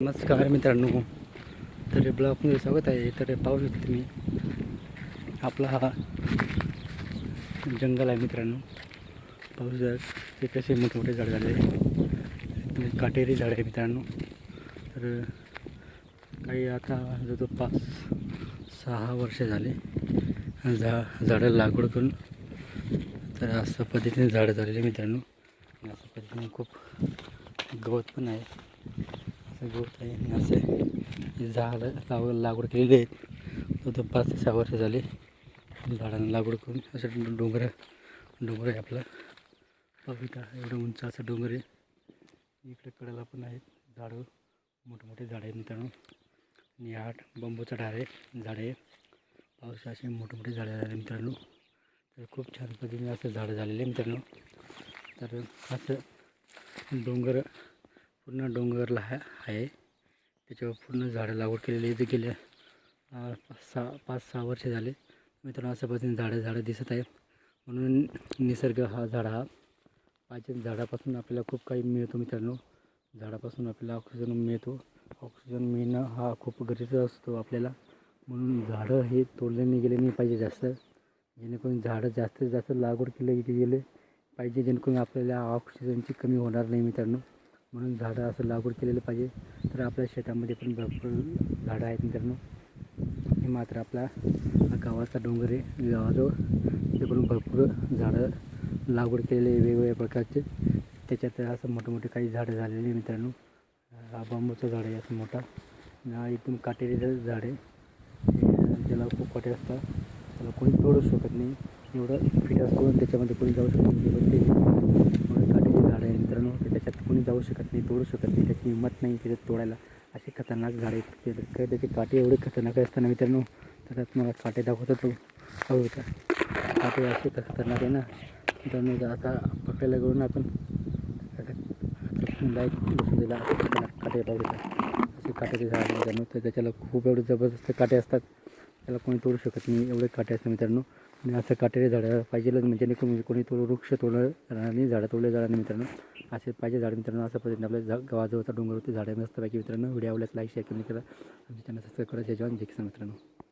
नमस्कार मित्रांनो. तर ब्लॉगमध्ये स्वागत आहे. तर पाहू शकता तुम्ही आपला हा जंगल आहे मित्रांनो. पाहू शकता ते कसे मोठे झाड झाले. एकदम काटेरी झाड आहे मित्रांनो. तर काही आता जवळ पाच सहा वर्ष झाले. झा झाडं लागवड करून तर अशा पद्धतीने झाडं झालेले मित्रांनो. अशा पद्धतीने खूप गवत पण आहे. असं गवत आहे आणि असे झाडं लाव लागवड केलेली आहेत तो तर पाच ते सहा वर्ष झाले झाडांना लागवड करून असं डोंगर डोंगर आहे आपला पविता एवढं उंच असं डोंगर आहे इकडे कडेला पण आहेत झाडं मोठमोठे झाडं आहेत मित्रांनो आणि आठ बांबूचं झाड आहे झाड आहे पाऊस असे मोठमोठे झाडं झाले मित्रांनो तर खूप छान पद्धतीने असं झाडं झालेले मित्रांनो तर असं डोंगर पूर्ण डोंगरला आहे. त्याच्यावर पूर्ण झाडं लागवड केलेली इथे गेल्या पाच सहा पाच सहा वर्ष झाले. मित्रांनो अशा झाडं झाडं दिसत आहे म्हणून निसर्ग हा झाड हा पाहिजे झाडापासून आपल्याला खूप काही मिळतो मित्रांनो. झाडापासून आपल्याला ऑक्सिजन मिळतो. ऑक्सिजन मिळणं हा खूप गरजेचा असतो आपल्याला. म्हणून झाडं हे तोडले नाही गेले नाही पाहिजे जास्त. जेणेकरून झाडं जास्तीत जास्त लागवड केले गेले पाहिजे जेणेकरून आपल्याला ऑक्सिजनची कमी होणार नाही मित्रांनो. म्हणून झाडं असं लागवड केलेलं पाहिजे. तर आपल्या शेतामध्ये पण भरपूर झाडं आहेत मित्रांनो. हे मात्र आपला गावाचा डोंगर आहे. गावाजवळ पण भरपूर झाडं लागवड केलेले आहे वेगवेगळ्या प्रकारचे. त्याच्यात असं मोठे मोठे काही झाडं झालेले आहे मित्रांनो. हा बांबूचं झाड आहे असं मोठा. हा एकदम काटेरी झाड आहे ज्याला खूप काटे असतात. त्याला कोणी तोडू शकत नाही. एवढं फिट असतो त्याच्यामध्ये कोणी जाऊ शकत नाही पण ते एवढं काटेरी झाड आहे मित्रांनो तर त्याच्यात कोणी जाऊ शकत नाही तोडू शकत नाही त्याची हिंमत नाही त्याच्यात तोडायला. असे खतरनाक झाडे आहेत. काय त्याचे काटे एवढे खतरनाक असताना मित्रांनो तर मला काटे दाखवतो तो. हवं होता काटे असे खतरनाक आहे ना. मित्रांनो आता पकडायला घेऊन आपण. लाइट बसून दिला. काटे पाहू असे काट्याचे झाड मित्रांनो. तर त्याच्याला खूप एवढे जबरदस्त काटे असतात. त्याला कोणी तोडू शकत नाही एवढे काटे असतात मित्रांनो. आणि असं काटेले झाडं पाहिजेलच. म्हणजे नाही कोणी कोणी वृक्ष तोडलं नाही झाडं तोडले जाणार नाही मित्रांनो. असे पाहिजे झाडे मित्रांनो असं पद्धतीने आपल्या झा गावाजवळचा डोंगरवरती झाडं मस्तपैकी मित्रांनो. व्हिडिओ आवडल्यास लाईक शेअर कमी करा. आमच्या चॅनल सबस्क्राईब करा. जय जवान जय किसान मित्रांनो.